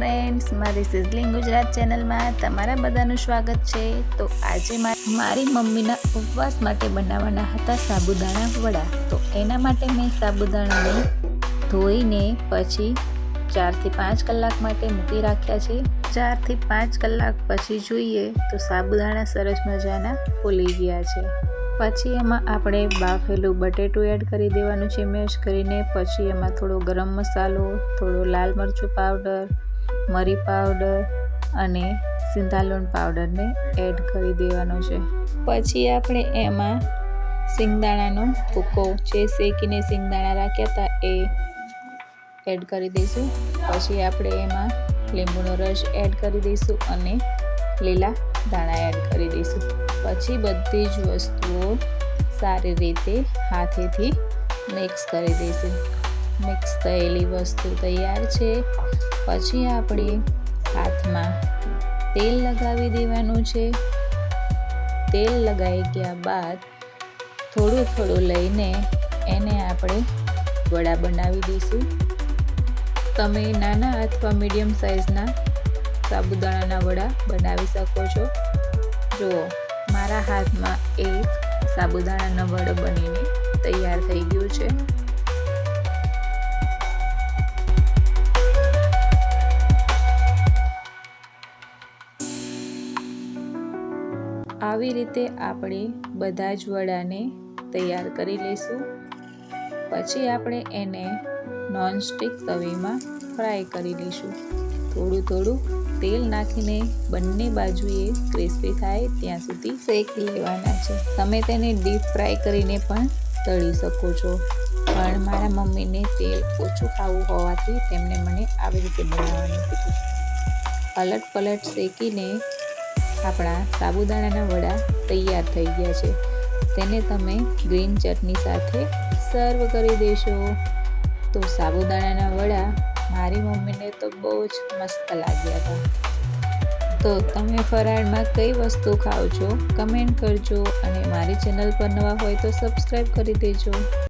મારી સિઝલિંગ ગુજરાત ચેનલમાં તમારા બધાનું સ્વાગત છે. તો આજે મારી મમ્મીના ઉપવાસ માટે બનાવવાના હતા સાબુદાણા વડા. તો એના માટે મેં સાબુદાણાને ધોઈને પછી ચારથી પાંચ કલાક માટે મૂકી રાખ્યા છે. ચારથી પાંચ કલાક પછી જોઈએ તો સાબુદાણા સરસ મજાના ફૂલી ગયા છે. પછી એમાં આપણે બાફેલું બટેટું એડ કરી દેવાનું છે, મેશ કરીને. પછી એમાં થોડો ગરમ મસાલો, થોડો લાલ મરચું પાવડર મરી પાવડર અને સિંધાલોન પાવડરને એડ કરી દેવાનો છે. પછી આપણે એમાં સિંગદાણાનો ભૂકો જે શેકીને સિંગદાણા રાખ્યા હતા એ એડ કરી દઈશું. પછી આપણે એમાં લીંબુનો રસ એડ કરી દઈશું અને લીલા દાણા એડ કરી દઈશું. પછી બધી જ વસ્તુઓ સારી રીતે હાથેથી મિક્સ કરી દઈશું. મિક્સ થયેલી વસ્તુ તૈયાર છે. પછી આપણે હાથમાં તેલ લગાવી દેવાનું છે. તેલ લગાવી ગયા બાદ થોડું થોડું લઈને એને આપણે વડા બનાવી દઈશું. તમે નાના અથવા મીડિયમ સાઇઝના સાબુદાણાના વડા બનાવી શકો છો. જુઓ, મારા હાથમાં એક સાબુદાણાનો વડો બનીને આવી રીતે આપણે બધા જ વડાને તૈયાર કરી લઈશું. પછી આપણે એને નોનસ્ટિક તવીમાં ફ્રાય કરી લઈશું. થોડું થોડું તેલ નાખીને બંને બાજુએ ક્રિસ્પી થાય ત્યાં સુધી શેકી લેવાના છે. તમે તેને ડીપ ફ્રાય કરીને પણ તળી શકો છો. પણ મારા મમ્મીને તેલ ઓછું ખાવું હોવાથી તેમણે મને આવી રીતે બનાવવાનું કીધું. પલટ પલટ શેકીને આપણા સાબુદાણાના વડા તૈયાર થઈ ગયા છે. તેને તમે ગ્રીન ચટણી સાથે સર્વ કરી દેશો. તો સાબુદાણાના વડા મારી મમ્મીને તો બહુ જ મસ્ત લાગ્યા હતા. તો તમે ફરાળમાં કઈ વસ્તુ ખાઓ છો, કમેન્ટ કરજો અને મારી ચેનલ પર નવા હોય તો સબસ્ક્રાઈબ કરી દેજો.